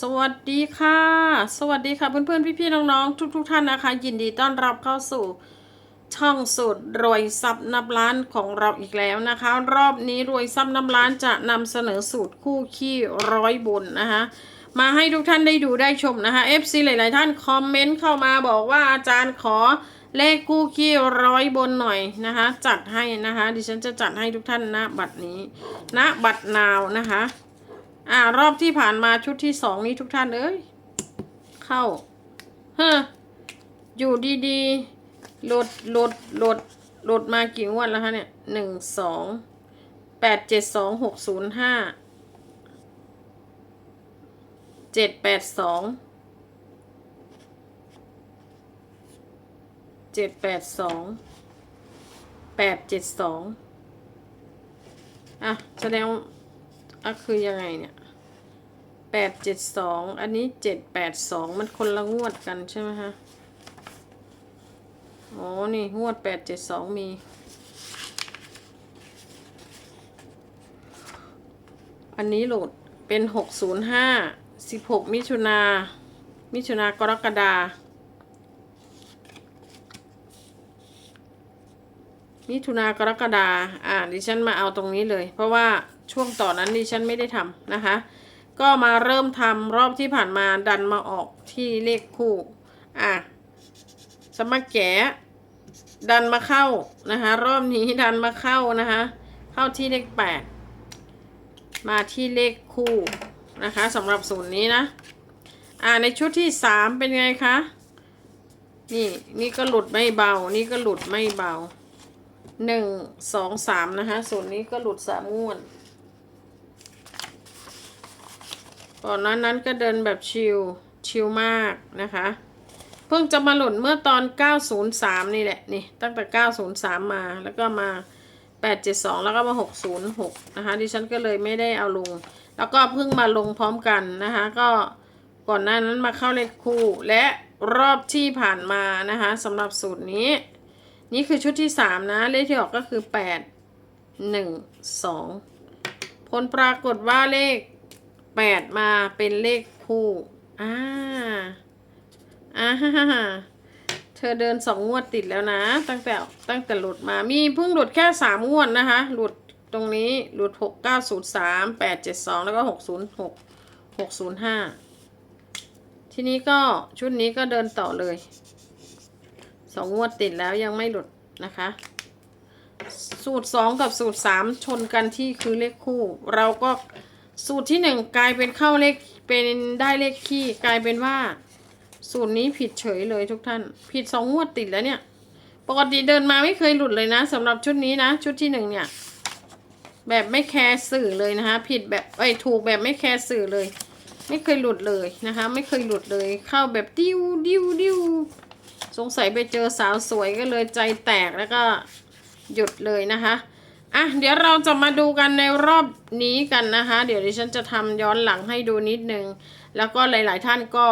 สวัสดีค่ะ สวัสดีค่ะเพื่อนๆ พี่ๆ น้องๆ ทุกๆท่านนะคะ ยินดีต้อนรับเข้าสู่ช่องสูตรรวยซับนับล้านของเราอีกแล้วนะคะ รอบนี้รวยซับนับล้านจะนำเสนอสูตรคู่ขี้ร้อยบนนะคะมาให้ทุกท่านได้ดูได้ชมนะคะ FC หลายๆ ท่านคอมเมนต์เข้ามาบอกว่าอาจารย์ขอเลขคู่ขี้ร้อยบนหน่อยนะคะ จัดให้นะคะ ดิฉันจะจัดให้ทุกท่านณบัดนี้ณบัดนาวนะคะ อ่ารอบที่ผ่านมาชุดที่สองนี้ทุกท่านเอ้ย เข้าเฮ้ออยู่ดีๆโหลดโหลดโหลดโหลดมากี่งวดแล้วคะเนี่ยหนึ่งสองแปดเจ็ดสองหกศูนย์ห้าเจ็ดแปดสองเจ็ดแปดสองแปดเจ็ดสองอะ แสดง อะคือยังไงเนี่ยแปดเจ็ดสองอันนี้เจ็ดแปดสองมันคนละงวดกันใช่ไหมฮะอ๋อนี่งวดแปดเจ็ดสองมี อันนี้โหลดเป็นหกศูนย์ห้าสิบหกมิถุนา มิถุนากรกฎามิถุนากรกฎาอ่าดิฉันมาเอาตรงนี้เลย เพราะว่า ช่วงต่อนนั้นดิฉันไม่ได้ทำนะคะ ก็มาเริ่มทำรอบที่ผ่านมาดันมาออกที่เลขคู่อะสมัครแกะดันมาเข้านะคะ รอบนี้ดันมาเข้านะคะ เข้าที่เลขแปดมาที่เลขคู่นะคะสำหรับศูนย์นี้นะ อ่าในชุดที่สามเป็นไงคะ นี่นี่ก็หลุดไม่เบา นี่ก็หลุดไม่เบาหนึ่งสองสามนะคะส่วนนี้ก็หลุดสามงวด ก่อนนั้นนั้นก็เดินแบบชิลชิลมากนะคะ เพิ่งจะมาหลุดเมื่อตอน 903 นี่แหละ นี่ตั้งแต่ 903 มาแล้วก็มา 872 แล้วก็มา 606 นะคะ ดิฉันก็เลยไม่ได้เอาลง แล้วก็เพิ่งมาลงพร้อมกันนะคะ ก็ก่อนหน้านั้นมาเข้าเลขคู่และรอบที่ผ่านมานะคะสำหรับสูตรนี้ นี่คือชุดที่สามนะ เลขที่ออกก็คือแปดหนึ่งสองผลปรากฏว่าเลข แปดมาเป็นเลขคู่อ่าอ่าเธอเดินสองงวดติดแล้วนะ ตั้งแต่ตั้งแต่หลุดมามีเพิ่งหลุดแค่สามงวดนะคะ หลุดตรงนี้หลุดหกเก้าศูนย์สามแปดเจ็ดสองแล้วก็หกศูนย์หกหกศูนย์ห้าทีนี้ก็ชุดนี้ก็เดินต่อเลยสองงวดติดแล้วยังไม่หลุดนะคะ สูตรสองกับสูตรสามชนกันที่คือเลขคู่ เราก็ สูตรที่หนึ่งกลายเป็นเข้าเลขเป็นได้เลขคี่กลายเป็นว่า สูตรนี้ผิดเฉยเลยทุกท่าน ผิดสองงวดติดแล้วเนี่ย ปกติเดินมาไม่เคยหลุดเลยนะสำหรับชุดนี้นะ ชุดที่หนึ่งเนี่ย แบบไม่แคร์สื่อเลยนะคะ ผิดแบบไอ้ถูกแบบไม่แคร์สื่อเลย ไม่เคยหลุดเลยนะคะ ไม่เคยหลุดเลย เข้าแบบดิ้วดิ้วดิ้วสงสัยไปเจอสาวสวยก็เลยใจแตกแล้วก็หยุดเลยนะคะ อะเดี๋ยวเราจะมาดูกันในรอบนี้กันนะคะ เดี๋ยวดิฉันจะทำย้อนหลังให้ดูนิดนึง แล้วก็หลาย ๆ ท่านก็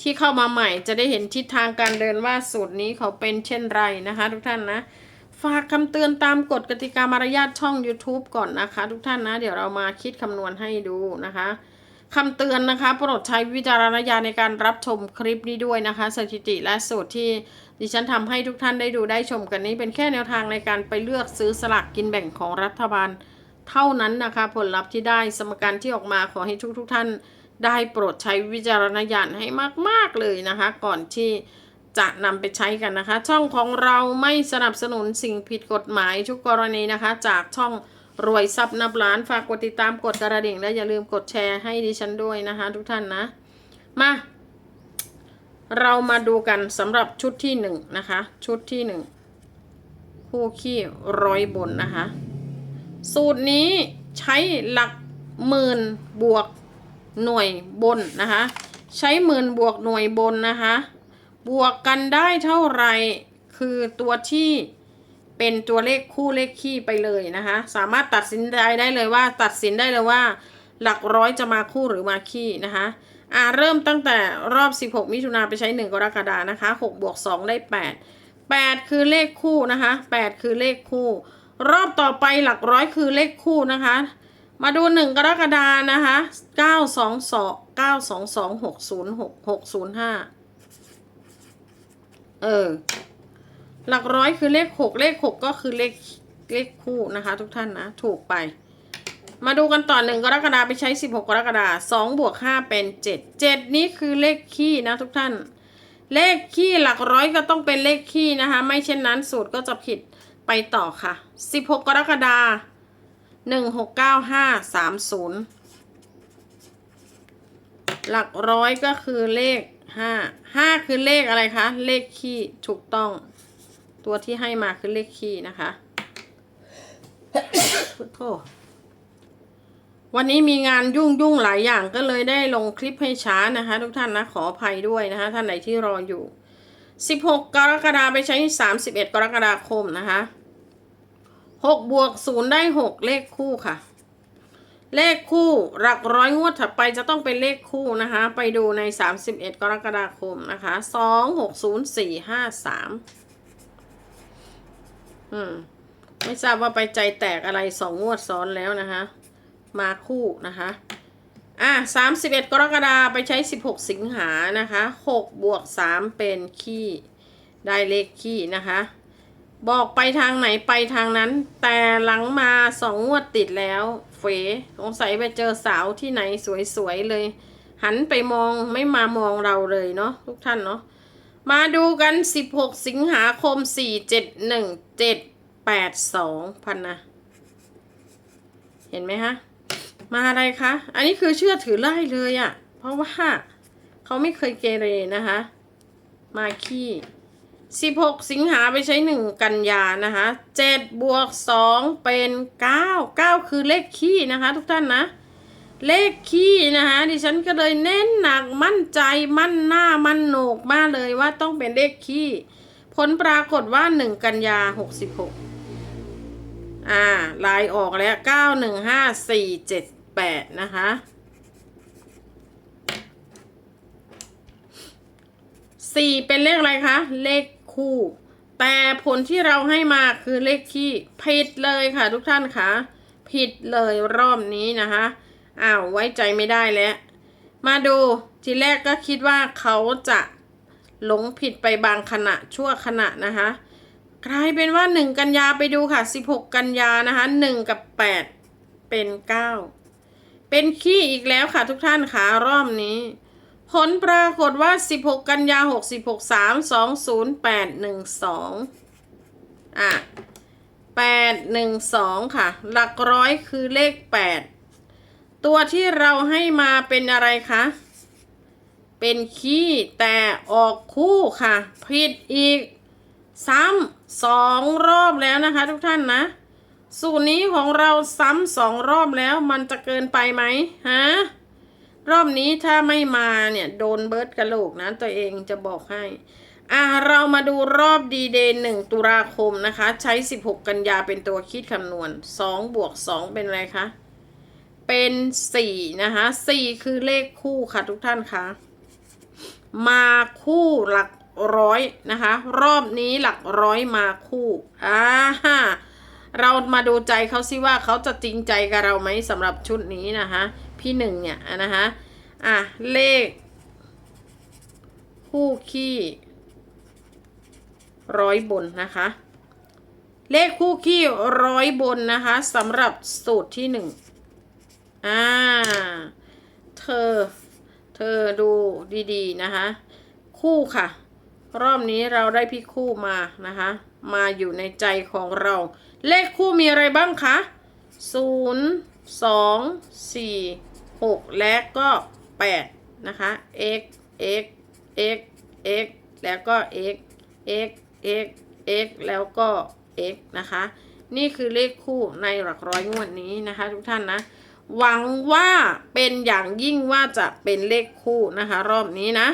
ที่เข้ามาใหม่จะได้เห็นทิศทางการเดินว่าสูตรนี้เขาเป็นเช่นไรนะคะ ทุกท่านนะ ฝากคำเตือนตามกฎกติกามารยาทช่อง YouTube ก่อนนะคะ ทุกท่านนะ เดี๋ยวเรามาคิดคำนวณให้ดูนะคะคำเตือนนะคะ โปรดใช้วิจารณญาณในการรับชมคลิปนี้ด้วยนะคะ สถิติและสูตรที่ ดิฉันทำให้ทุกท่านได้ดูได้ชมกันนี้ เป็นแค่แนวทางในการไปเลือกซื้อสลากกินแบ่งของรัฐบาล เท่านั้นนะคะ ผลลัพธ์ที่ได้สมการที่ออกมาขอให้ทุกทุกท่าน ได้โปรดใช้วิจารณญาณให้มาก ๆเลยนะคะ ก่อนที่จะนำไปใช้กันนะคะ ช่องของเราไม่สนับสนุนสิ่งผิดกฎหมายทุกกรณีนะคะ จากช่องรวยทรัพย์นับล้านฝากกดติดตามกดกระดิ่งและอย่าลืมกดแชร์ให้ดิฉันด้วยนะคะ ทุกท่านนะ มา เรามาดูกันสำหรับชุดที่หนึ่งนะคะ ชุดที่หนึ่งคู่ขี้ร้อยบนนะคะ สูตรนี้ใช้หลักหมื่นบวกหน่วยบนนะคะ ใช้หมื่นบวกหน่วยบนนะคะ บวกกันได้เท่าไหร่คือตัวที่เป็นตัวเลขคู่เลขคี่ไปเลยนะคะ สามารถตัดสินใจได้เลยว่า ตัดสินได้เลยว่า หลักร้อยจะมาคู่หรือมาคี่นะคะ อ่าเริ่มตั้งแต่รอบ 16 มิถุนาไปใช้ 1 กรกฎานะคะ 6 บวก 2 ได้ 8 8 คือเลขคู่นะคะ 8 คือเลขคู่ รอบต่อไปหลักร้อยคือเลขคู่นะคะ มาดูหนึ่งกรกฎานะคะเก้าสองสองเก้าสองสองหกศูนย์หกหกศูนย์ห้าเออ หลักร้อยคือเลขหกเลขหกก็คือเลขเลขคู่นะคะทุกท่านนะ ถูกไป มาดูกันต่อหนึ่งกรกฎาไปใช้สิบหกกรกฎาสองบวกห้าเป็นเจ็ดเจ็ดนี่คือเลขคี่นะทุกท่าน เลขคี่หลักร้อยก็ต้องเป็นเลขคี่นะคะ ไม่เช่นนั้นสูตรก็จะผิดไปต่อค่ะสิบหกกรกฎาหนึ่งหกเก้าห้าสามศูนย์หลักร้อยก็คือเลขห้าห้าคือเลขอะไรคะ เลขคี่ถูกต้อง ตัวที่ให้มาคือเลขคี่นะคะพุทโธ วันนี้มีงานยุ่งยุ่งหลายอย่างก็เลยได้ลงคลิปให้ช้านะคะ ทุกท่านนะขออภัยด้วยนะคะ ท่านไหนที่รออยู่ 16 กรกฎาไปใช้ 31 กรกฎาคมนะคะ6บวก0ได้ 6 เลขคู่ค่ะ เลขคู่หลักร้อยงวดถัดไปจะต้องเป็นเลขคู่นะคะ ไปดูใน 31 กรกฎาคมนะคะ2 6 0 4 5 3อืมไม่ทราบว่าไปใจแตกอะไรสองงวดซ้อนแล้วนะคะ มาคู่นะคะอะสามสิบเอ็ดกรกฎาไปใช้สิบหกสิงหานะคะหกบวกสามเป็นขี้ ได้เลขขี้นะคะ บอกไปทางไหนไปทางนั้น แต่หลังมาสองงวดติดแล้วเฟสงสัยไปเจอสาวที่ไหนสวยๆเลย หันไปมองไม่มามองเราเลยเนาะทุกท่านเนาะมาดูกัน 16 สิงหาคม 4 7 1 7 8 2 พันนะ เห็นไหมคะ มาอะไรคะ อันนี้คือเชื่อถือไล่เลยอะ่ะ เพราะว่าเขาไม่เคยเกเรนะคะ มาขี้16สิงหาไปใช้1กันยานะคะ7บวก2เป็น9 9คือเลขขี้นะคะ ทุกท่านนะ เลขขี้นะคะดิฉันก็เลยเน้นหนักมั่นใจมั่นหน้ามั่นโหนกมากเลยว่าต้องเป็นเลขขี้ผลปรากฏว่า1กันยา66อ่าลายออกแล้ว9 1 5 4 7 8 นะคะสี่เป็นเลขอะไรคะ เลขคู่ แต่ผลที่เราให้มาคือเลขขี้ผิดเลยค่ะทุกท่านคะผิดเลยรอบนี้นะคะอ้าวไว้ใจไม่ได้แล้ว มาดูทีแรกก็คิดว่าเขาจะหลงผิดไปบางขณะชั่วขณะนะคะกลายเป็นว่า 1 กันยาไปดูค่ะ 16 กันยานะคะ 1 กับ 8 เป็น 9 เป็นขี้อีกแล้วค่ะทุกท่านค่ะรอบนี้ ผลปรากฏว่า 16 กันยา 66 3 2 0 8 1 2 อะ 8 1 2 ค่ะ หลักร้อยคือเลข 8 ตัวที่เราให้มาเป็นอะไรคะ เป็นขี้แต่ออกคู่ค่ะ ผิดอีก ซ้ำสองรอบแล้วนะคะทุกท่านนะ สูตรนี้ของเราซ้ำสองรอบแล้วมันจะเกินไปไหมฮะรอบนี้ถ้าไม่มาเนี่ยโดนเบิร์ดกระโหลกนะตัวเองจะบอกให้ อ่าเรามาดูรอบดีเดย์หนึ่งตุลาคมนะคะ ใช้ 16 กันยาเป็นตัวคิดคำนวณ 2 บวก 2 เป็นอะไรคะ เป็น 4 นะคะ 4 คือเลขคู่ค่ะทุกท่านคะมาคู่หลักร้อยนะคะ รอบนี้หลักร้อยมาคู่อ่า เรามาดูใจเขาสิว่าเขาจะจริงใจกับเราไหมสำหรับชุดนี้นะคะพี่หนึ่งเนี่ยนะคะอะเลข คู่ขี้ร้อยบนนะคะ เลขคู่ขี้ร้อยบนนะคะสำหรับสูตรที่หนึ่งอ่าเธอ เธอดูดีๆนะคะ คู่ค่ะ รอบนี้เราได้พี่คู่มานะคะ มาอยู่ในใจของเรา เลขคู่มีอะไรบ้างคะศูนย์สองสี่หกและก็แปดนะคะ x x x x แล้วก็ x x x x แล้วก็ x นะคะ นี่คือเลขคู่ในหลักร้อยงวดนี้นะคะ ทุกท่านนะ หวังว่าเป็นอย่างยิ่งว่าจะเป็นเลขคู่นะคะ รอบนี้นะ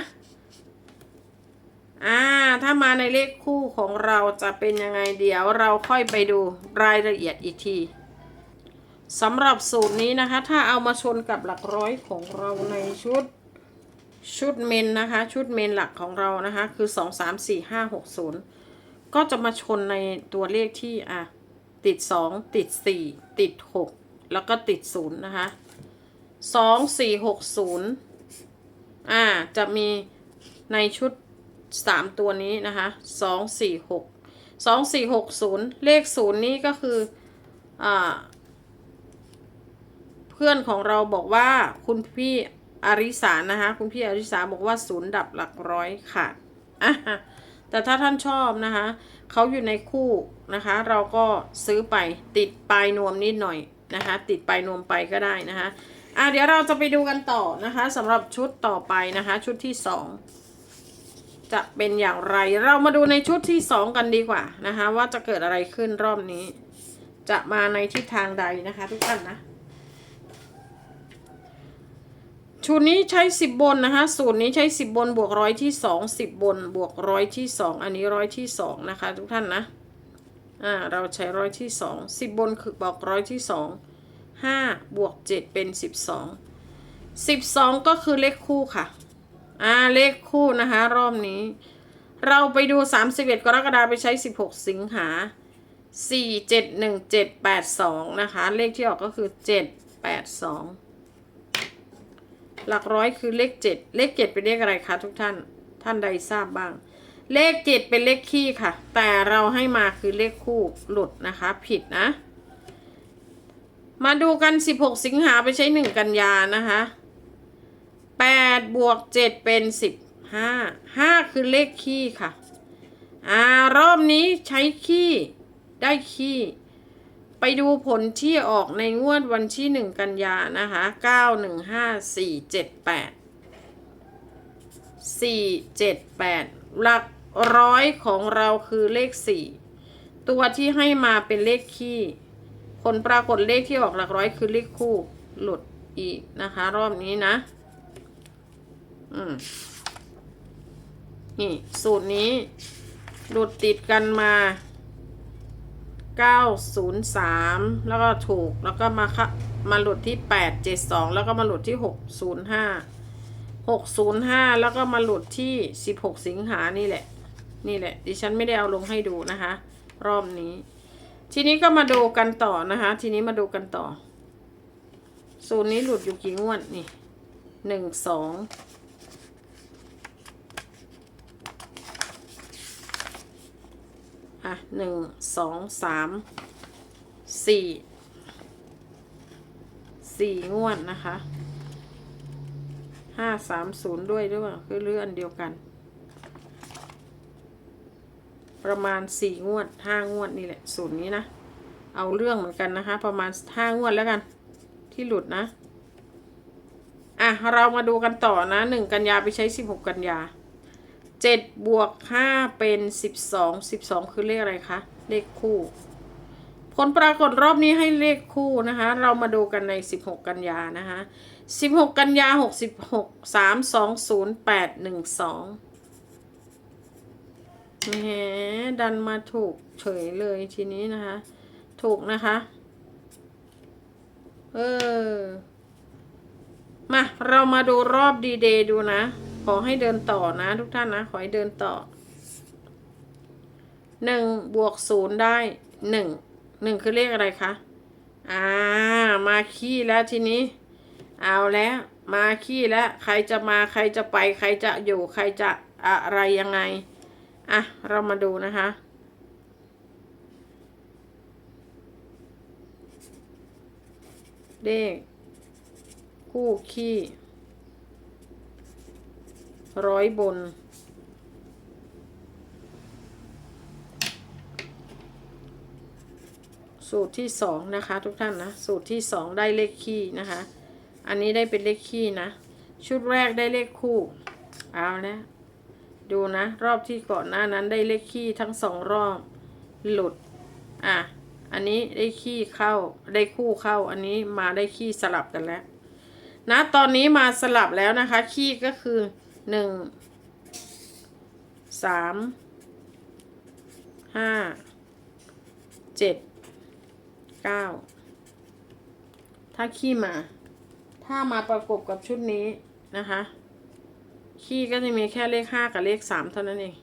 อ่า ถ้ามาในเลขคู่ของเราจะเป็นยังไงเดี๋ยวเราค่อยไปดูรายละเอียดอีกทีสำหรับสูตรนี้นะคะ ถ้าเอามาชนกับหลักร้อยของเราในชุดชุดเมนนะคะ ชุดเมนหลักของเรานะคะ คือ2 3 4 5 6 0ก็จะมาชนในตัวเลขที่อะติด2ติด4ติด6แล้วก็ติดศูนย์นะคะสองสี่หกศูนย์อ่าจะมีในชุด สามตัวนี้นะคะสองสี่หกสองสี่หกศูนย์เลขศูนย์นี้ก็คืออ่าเพื่อนของเราบอกว่าคุณพี่อาริสานะคะคุณพี่อาริสาบอกว่าศูนย์ดับหลักร้อยขาดอะแต่ถ้าท่านชอบนะคะเขาอยู่ในคู่นะคะ เราก็ซื้อไปติดปลายนวมนิดหน่อยนะคะ ติดปลายนวมไปก็ได้นะคะอะเดี๋ยวเราจะไปดูกันต่อนะคะสำหรับชุดต่อไปนะคะ ชุดที่สอง จะเป็นอย่างไร เรามาดูในชุดที่สองกันดีกว่านะคะ ว่าจะเกิดอะไรขึ้นรอบนี้ จะมาในทิศทางใดนะคะ ทุกท่านนะ ชุดนี้ใช้สิบบนนะคะ สูตรนี้ใช้สิบบนบวกร้อยที่สองสิบบนบวกร้อยที่สองอันนี้ร้อยที่สองนะคะ ทุกท่านนะอ่าเราใช้ร้อยที่สองสิบบนคือบอกร้อยที่สองห้าบวกเจ็ดเป็นสิบสองสิบสองก็คือเลขคู่ค่ะ อ่าเลขคู่นะคะ รอบนี้ เราไปดูสามสิบเอ็ดกรกฎาคมไปใช้สิบหกสิงหาสี่เจ็ดหนึ่งเจ็ดแปดสองนะคะ เลขที่ออกก็คือเจ็ดแปดสองหลักร้อยคือเลขเจ็ดเลขเจ็ดเป็นเลขอะไรคะทุกท่านท่านใดทราบบ้าง เลขเจ็ดเป็นเลขคี่ค่ะ แต่เราให้มาคือเลขคู่หลุดนะคะ ผิดนะ มาดูกัน 16 สิงหาไปใช้ 1 กันยานะคะ 8 บวก 7 เป็น 15 5 คือเลขคี่ค่ะ อ่ารอบนี้ใช้คี่ได้คี่ไปดูผลที่ออกในงวดวันที่หนึ่งกันยานะคะเก้าหนึ่งห้าสี่เจ็ดแปดสี่เจ็ดแปดหลักร้อยของเราคือเลขสี่ตัวที่ให้มาเป็นเลขคี่ผลปรากฏเลขที่ออกหลักร้อยคือเลขคู่หลุดอีกนะคะ รอบนี้นะ อืมนี่ สูตรนี้ หลุดติดกันมา 903 แล้วก็ถูกแล้วก็มาค่ะมาหลุดที่ 872 แล้วก็มาหลุดที่ 605 605 แล้วก็มาหลุดที่ 16 สิงหานี่แหละ นี่แหละ ดิฉันไม่ได้เอาลงให้ดูนะคะ รอบนี้ ทีนี้ก็มาดูกันต่อนะคะ ทีนี้มาดูกันต่อ สูตรนี้หลุดอยู่กี่งวดนี่หนึ่งสอง อะหนึ่งสองสามสี่สี่งวดนะคะห้าสามศูนย์ด้วยหรือเปล่าคือเรื่องเดียวกัน ประมาณสี่งวดห้างวดนี่แหละศูนย์นี้นะ เอาเรื่องเหมือนกันนะคะ ประมาณห้างวดแล้วกัน ที่หลุดนะ อะ เรามาดูกันต่อนะหนึ่งกันยาไปใช้สิบหกกันยา เจ็ดบวกห้าเป็นสิบสองสิบสองคือเลขอะไรคะ เลขคู่ ผลปรากฏรอบนี้ให้เลขคู่นะคะ เรามาดูกันในสิบหกกันยานะคะสิบหกกันยาหกสิบหกสามสองศูนย์แปดหนึ่งสองแหมดันมาถูกเฉยเลยทีนี้นะคะ ถูกนะคะ เออ มา เรามาดูรอบดีเดย์ดูนะ ขอให้เดินต่อนะ ทุกท่านนะ ขอให้เดินต่อหนึ่งบวกศูนย์ได้หนึ่งหนึ่งคือเลขอะไรคะ อ่า มาขี้แล้วทีนี้ เอาแล้ว มาขี้แล้ว ใครจะมาใครจะไป ใครจะอยู่ใครจะอะไรยังไง อะ เรามาดูนะคะเลขคู่ขี้ ร้อยบน สูตรที่สองนะคะ ทุกท่านนะ สูตรที่สองได้เลขคี่นะคะ อันนี้ได้เป็นเลขคี่นะ ชุดแรกได้เลขคู่เอาแล้วดูนะ รอบที่ก่อนหน้านั้นได้เลขคี่ทั้งสองรอบหลุด อะ อันนี้ได้ขี้เข้า ได้คู่เข้า อันนี้มาได้ขี้สลับกันแล้ว นะ ตอนนี้มาสลับแล้วนะคะ ขี้ก็คือ หนึ่งสามห้าเจ็ดเก้าถ้าขี้มา ถ้ามาประกบกับชุดนี้นะคะ ขี้ก็จะมีแค่เลขห้ากับเลขสามเท่านั้นเอง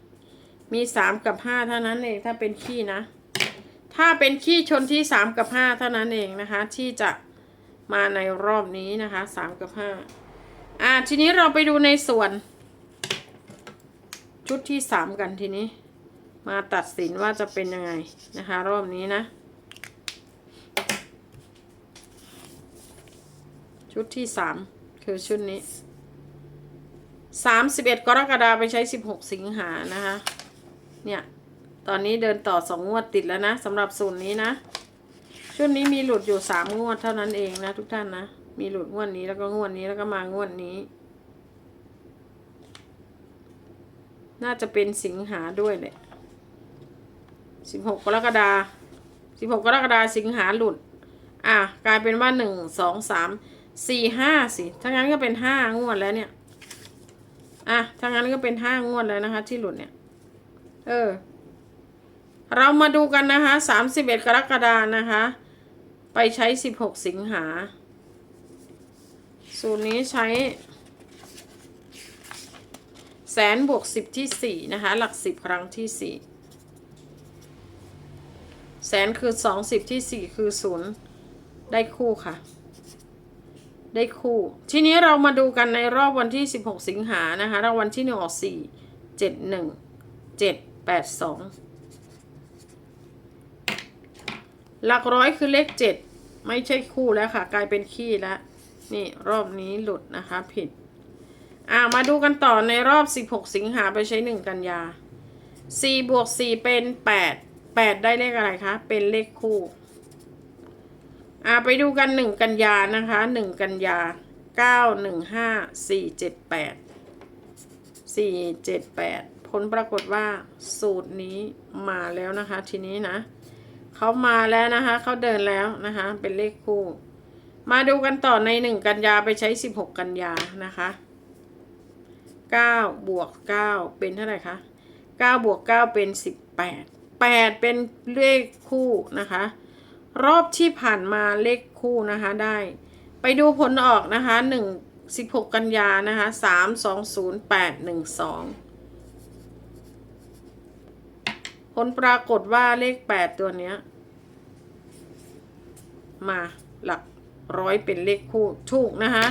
มีสามกับห้าเท่านั้นเอง ถ้าเป็นขี้นะ ถ้าเป็นขี้ชนที่สามกับห้าเท่านั้นเองนะคะ ที่จะมาในรอบนี้นะคะสามกับห้าอ่าทีนี้เราไปดูในส่วน ชุดที่สามกันทีนี้ มาตัดสินว่าจะเป็นยังไงนะคะ รอบนี้นะ ชุดที่สามคือชุดนี้สามสิบเอ็ดกรกฎาคมไปใช้สิบหกสิงหานะคะ เนี่ย ตอนนี้เดินต่อสองงวดติดแล้วนะสำหรับศูนนี้นะ ชุดนี้มีหลุดอยู่สามงวดเท่านั้นเองนะทุกท่านนะ มีหลุดงวดนี้แล้วก็งวดนี้แล้วก็มางวดนี้ น่าจะเป็นสิงหาด้วยแหละสิบหกกรกฎาสิบหกกรกฎาสิงหาหลุด อะกลายเป็นว่าหนึ่งสองสามสี่ห้าสิถ้างั้นก็เป็นห้างวดแล้วเนี่ย อะถ้างั้นก็เป็นห้างวดแล้วนะคะ ที่หลุดเนี่ย เออ เรามาดูกันนะคะสามสิบเอ็ดกรกฎานะคะ ไปใช้สิบหกสิงหา สูตรนี้ใช้ แสนบวกสิบที่สี่นะคะ หลักสิบครั้งที่สี่แสนคือสองสิบที่สี่คือศูนย์ได้คู่ค่ะ ได้คู่ ทีนี้เรามาดูกันในรอบวันที่สิบหกสิงหานะคะรางวัลที่หนึ่งออกสี่เจ็ดหนึ่งเจ็ดแปดสองหลักร้อยคือเลขเจ็ดไม่ใช่คู่แล้วค่ะ กลายเป็นขี้แล้ว นี่รอบนี้หลุดนะคะผิด อ่ามาดูกันต่อในรอบ 16 สิงหาไปใช้ 1 กันยา 4 บวก 4 เป็น 8 8 ได้เลขอะไรคะ เป็นเลขคู่ อ่าไปดูกัน 1 กันยานะคะ 1 กันยา 9 1 5 4 7 8 4 7 8 ผลปรากฏว่าสูตรนี้มาแล้วนะคะ ทีนี้นะเขามาแล้วนะคะ เขาเดินแล้วนะคะ เป็นเลขคู่ มาดูกันต่อใน 1 กันยาไปใช้ 16 กันยานะคะ 9บวก9เป็นเท่าไหร่คะ9บวก9เป็น 18 8 เป็นเลขคู่นะคะ รอบที่ผ่านมาเลขคู่นะคะได้ ไปดูผลออกนะคะ 1 16 กันยานะคะ3 2 0 8 1 2 ผลปรากฏว่าเลข 8 ตัวเนี้ย มาหลักร้อยเป็นเลขคู่ถูกนะคะ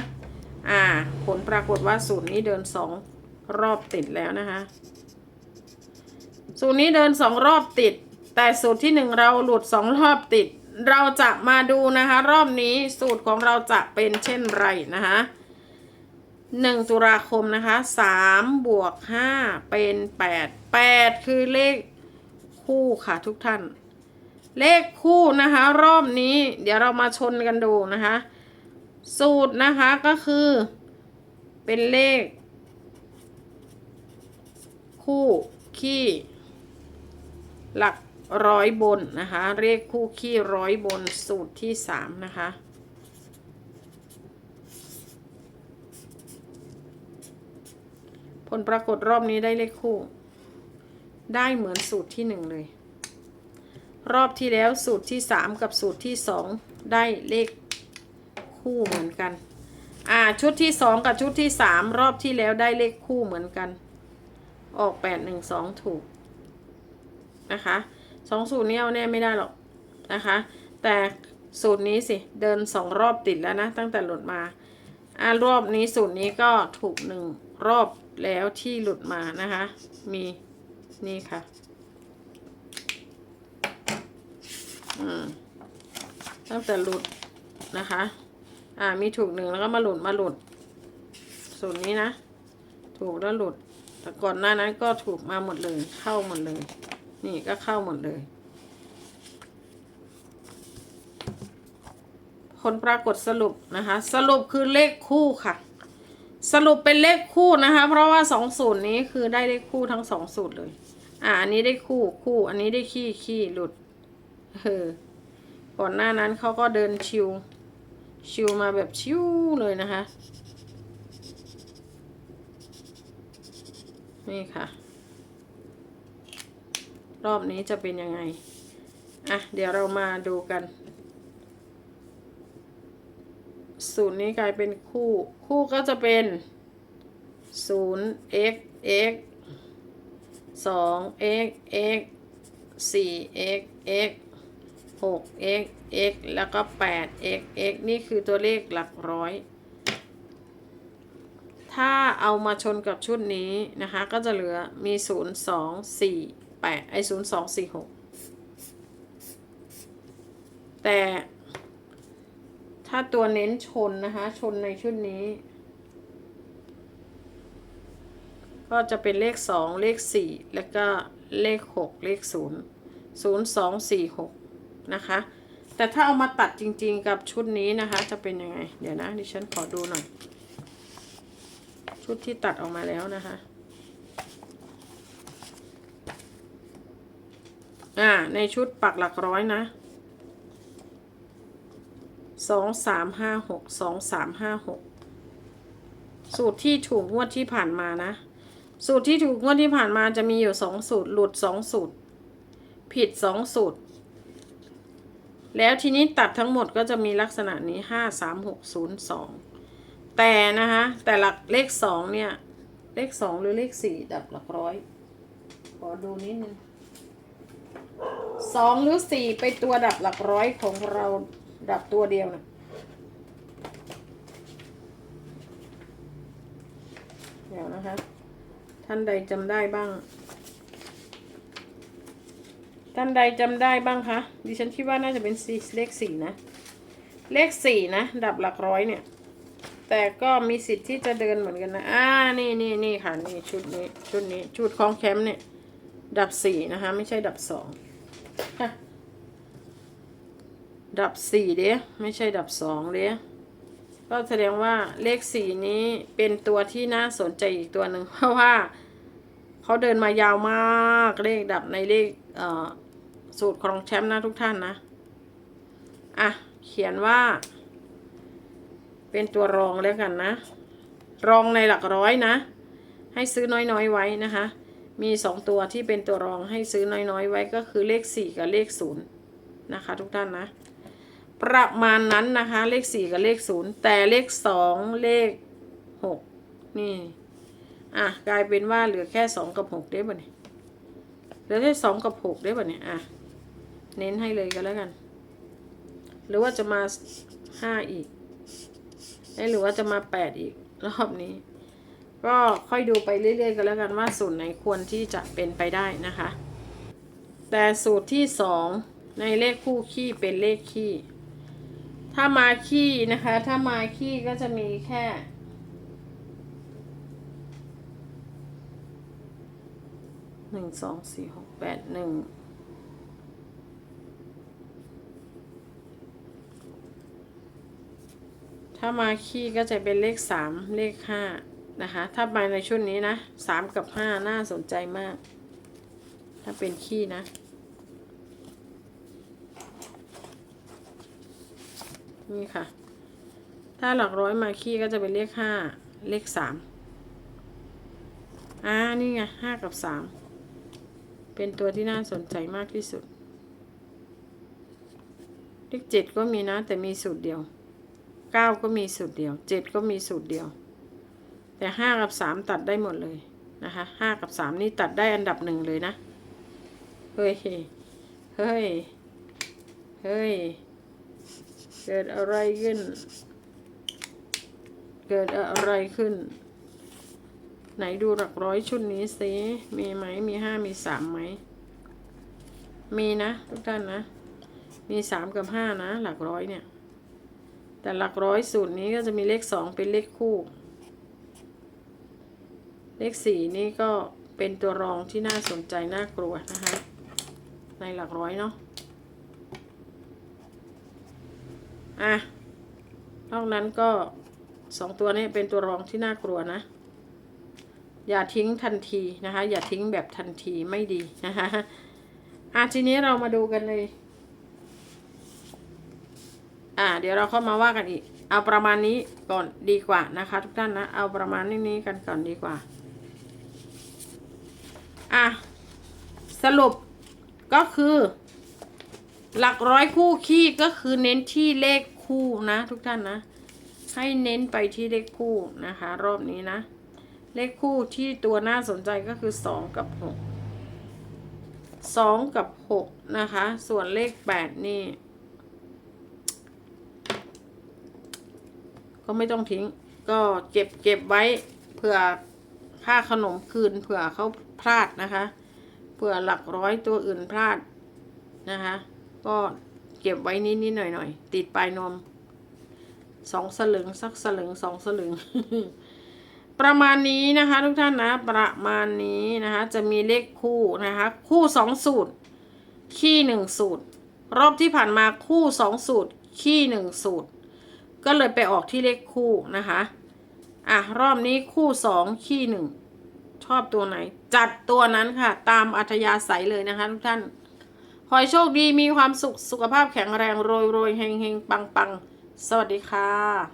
อ่า ผลปรากฏว่าสูตรนี้เดินสอง รอบติดแล้วนะคะ สูตรนี้เดินสองรอบติด แต่สูตรที่หนึ่งเราหลุดสองรอบติด เราจะมาดูนะคะ รอบนี้สูตรของเราจะเป็นเช่นไรนะคะหนึ่งตุลาคมนะคะสามบวกห้าเป็นแปดแปดคือเลขคู่ค่ะทุกท่าน เลขคู่นะคะ รอบนี้เดี๋ยวเรามาชนกันดูนะคะ สูตรนะคะก็คือเป็นเลข คู่ขี้หลักร้อยบนนะคะ เลขคู่ขี้ร้อยบนสูตรที่สามนะคะผลปรากฏรอบนี้ได้เลขคู่ ได้เหมือนสูตรที่หนึ่งเลย รอบที่แล้วสูตรที่สามกับสูตรที่สองได้เลขคู่เหมือนกัน อ่าชุดที่สองกับชุดที่สามรอบที่แล้วได้เลขคู่เหมือนกัน ออกแปดหนึ่งสองถูกนะคะสองสูตรนี้เอาแน่ไม่ได้หรอกนะคะ แต่สูตรนี้สิเดินสองรอบติดแล้วนะ ตั้งแต่หลุดมาอ่ารอบนี้สูตรนี้ก็ถูกหนึ่งรอบแล้วที่หลุดมานะคะ มีนี่ค่ะตั้งแต่หลุดนะคะ อ่ามีถูกหนึ่งแล้วก็มาหลุดมาหลุด สูตรนี้นะ ถูกแล้วหลุด แต่ก่อนหน้านั้นก็ถูกมาหมดเลย เข้าหมดเลย นี่ก็เข้าหมดเลย ผลปรากฏสรุปนะคะ สรุปคือเลขคู่ค่ะ สรุปเป็นเลขคู่นะคะ เพราะว่าสองสูตรนี้คือได้เลขคู่ทั้งสองสูตรเลย อ่าอันนี้ได้คู่คู่ อันนี้ได้ขี้ขี้หลุดเออก่อนหน้านั้นเขาก็เดินชิวชิวมาแบบชิวเลยนะคะ นี่ค่ะ รอบนี้จะเป็นยังไง อะ เดี๋ยวเรามาดูกันสูตรนี้กลายเป็นคู่ คู่ก็จะเป็นศูนย์ x x สอง x x สี่ x x 6 x x แล้วก็8 x x นี่คือตัวเลขหลักร้อย ถ้าเอามาชนกับชุดนี้นะคะ ก็จะเหลือมี 0 2 4 8ไอ้0 2 4 6 แต่ถ้าตัวเน้นชนนะคะ ชนในชุดนี้ ก็จะเป็นเลข 2 เลข 4 แล้วก็เลข 6 เลข 0 0 2 4 6 นะคะ แต่ถ้าเอามาตัดจริงๆกับชุดนี้นะคะ จะเป็นยังไง เดี๋ยวนะ ดิฉันขอดูหน่อย ชุดที่ตัดออกมาแล้วนะคะ อ่า ในชุดปักหลักร้อยนะสองสามห้าหกสองสามห้าหกสูตรที่ถูกงวดที่ผ่านมานะ สูตรที่ถูกงวดที่ผ่านมาจะมีอยู่สองสูตร หลุดสองสูตร ผิดสองสูตร แล้วทีนี้ตัดทั้งหมดก็จะมีลักษณะนี้ห้าสามหกศูนย์สอง แต่นะคะแต่หลักเลขสองเนี่ย เลขสองหรือเลขสี่ดับหลักร้อย ขอดูนิดนึงสองหรือสี่ไปตัวดับหลักร้อยของเราดับตัวเดียวนะเดี๋ยวนะคะ ท่านใดจำได้บ้าง ท่านใดจำได้บ้างคะดิฉันคิดว่าน่าจะเป็นสี่เลขสี่นะ เลขสี่นะ ดับหลักร้อยเนี่ย แต่ก็มีสิทธิ์ที่จะเดินเหมือนกันนะ อ่า นี่นี่นี่ค่ะ นี่ชุดนี้ ชุดนี้ ชุดของแคมป์เนี่ย ดับสี่นะคะ ไม่ใช่ดับสองฮะดับสี่เด้ไม่ใช่ดับสองเด้ก็แสดงว่าเลขสี่นี้เป็นตัวที่น่าสนใจอีกตัวหนึ่งเพราะว่าเขาเดินมายาวมากเลขดับในเลขเสูตรของแชมป์นะทุกท่านนะ อะ เขียนว่า เป็นตัวรองแล้วกันนะ รองในหลักร้อยนะ ให้ซื้อน้อยๆไว้นะคะ มีสองตัวที่เป็นตัวรองให้ซื้อน้อยๆไว้ก็คือเลขสี่กับเลขศูนย์นะคะ ทุกท่านนะ ประมาณนั้นนะคะ เลขสี่กับเลขศูนย์แต่เลขสองเลขหกนี่ อะ กลายเป็นว่าเหลือแค่สองกับหกได้ป่ะเนี่ยเหลือแค่สองกับหกได้ป่ะเนี่ยอะเน้นให้เลยก็แล้วกัน หรือว่าจะมาห้าอีก ได้หรือว่าจะมาแปดอีกรอบนี้ ก็ค่อยดูไปเรื่อยๆกันแล้วกันว่าสูตรไหนควรที่จะเป็นไปได้นะคะ แต่สูตรที่สองในเลขคู่ขี้เป็นเลขขี้ ถ้ามาขี้นะคะ ถ้ามาขี้ก็จะมีแค่หนึ่งสองสี่หกแปดหนึ่ง ถ้ามาขี้ก็จะเป็นเลขสามเลขห้านะคะ ถ้ามาในชุดนี้นะสามกับห้าน่าสนใจมาก ถ้าเป็นขี้นะ นี่ค่ะ ถ้าหลักร้อยมาขี้ก็จะเป็นเลขห้าเลขสามอ่านี่ไงห้ากับสามเป็นตัวที่น่าสนใจมากที่สุด เลขเจ็ดก็มีนะ แต่มีสูตรเดียว เก้าก็มีสูตรเดียวเจ็ดก็มีสูตรเดียว แต่ห้ากับสามตัดได้หมดเลยนะคะห้ากับสามนี่ตัดได้อันดับหนึ่งเลยนะ เฮ้ย เฮ้ย เฮ้ย เกิดอะไรขึ้น เกิดอะไรขึ้น ไหนดูหลักร้อยชุดนี้สิมีไหม มีห้ามีสามไหม มีนะ ทุกท่านนะ มีสามกับห้านะ หลักร้อยเนี่ย แต่หลักร้อยสูตรนี้ก็จะมีเลขสองเป็นเลขคู่ เลขสี่นี่ก็เป็นตัวรองที่น่าสนใจน่ากลัวนะคะ ในหลักร้อยเนาะอะนอกนั้นก็สองตัวนี้เป็นตัวรองที่น่ากลัวนะ อย่าทิ้งทันทีนะคะ อย่าทิ้งแบบทันทีไม่ดีนะคะอะทีนี้เรามาดูกันเลย อ่า เดี๋ยวเราเข้ามาว่ากันอีก เอาประมาณนี้ก่อนดีกว่านะคะ ทุกท่านนะ เอาประมาณนี้กันก่อนดีกว่า อะ สรุปก็คือ หลักร้อยคู่ขี้ก็คือเน้นที่เลขคู่นะ ทุกท่านนะ ให้เน้นไปที่เลขคู่นะคะ รอบนี้นะ เลขคู่ที่ตัวน่าสนใจก็คือสองกับหกสองกับหกนะคะ ส่วนเลขแปดนี่ ก็ไม่ต้องทิ้ง ก็เก็บเก็บไว้เผื่อค่าขนมคืนเผื่อเขาพลาดนะคะ เผื่อหลักร้อยตัวอื่นพลาดนะคะ ก็เก็บไว้นิดๆหน่อยๆติดปลายนมสองสลึงสักสลึงสองสลึง ประมาณนี้นะคะ ทุกท่านนะ ประมาณนี้นะคะ จะมีเลขคู่นะคะ คู่สองสูตร ขี้หนึ่งสูตร รอบที่ผ่านมาคู่สองสูตร ขี้หนึ่งสูตร ก็เลยไปออกที่เลขคู่นะคะ อะ รอบนี้คู่สองขี้หนึ่งชอบตัวไหน จัดตัวนั้นค่ะ ตามอัธยาศัยเลยนะคะทุกท่าน ขอให้โชคดีมีความสุขสุขภาพแข็งแรง โรยโรยเฮงเฮงปังปังสวัสดีค่ะ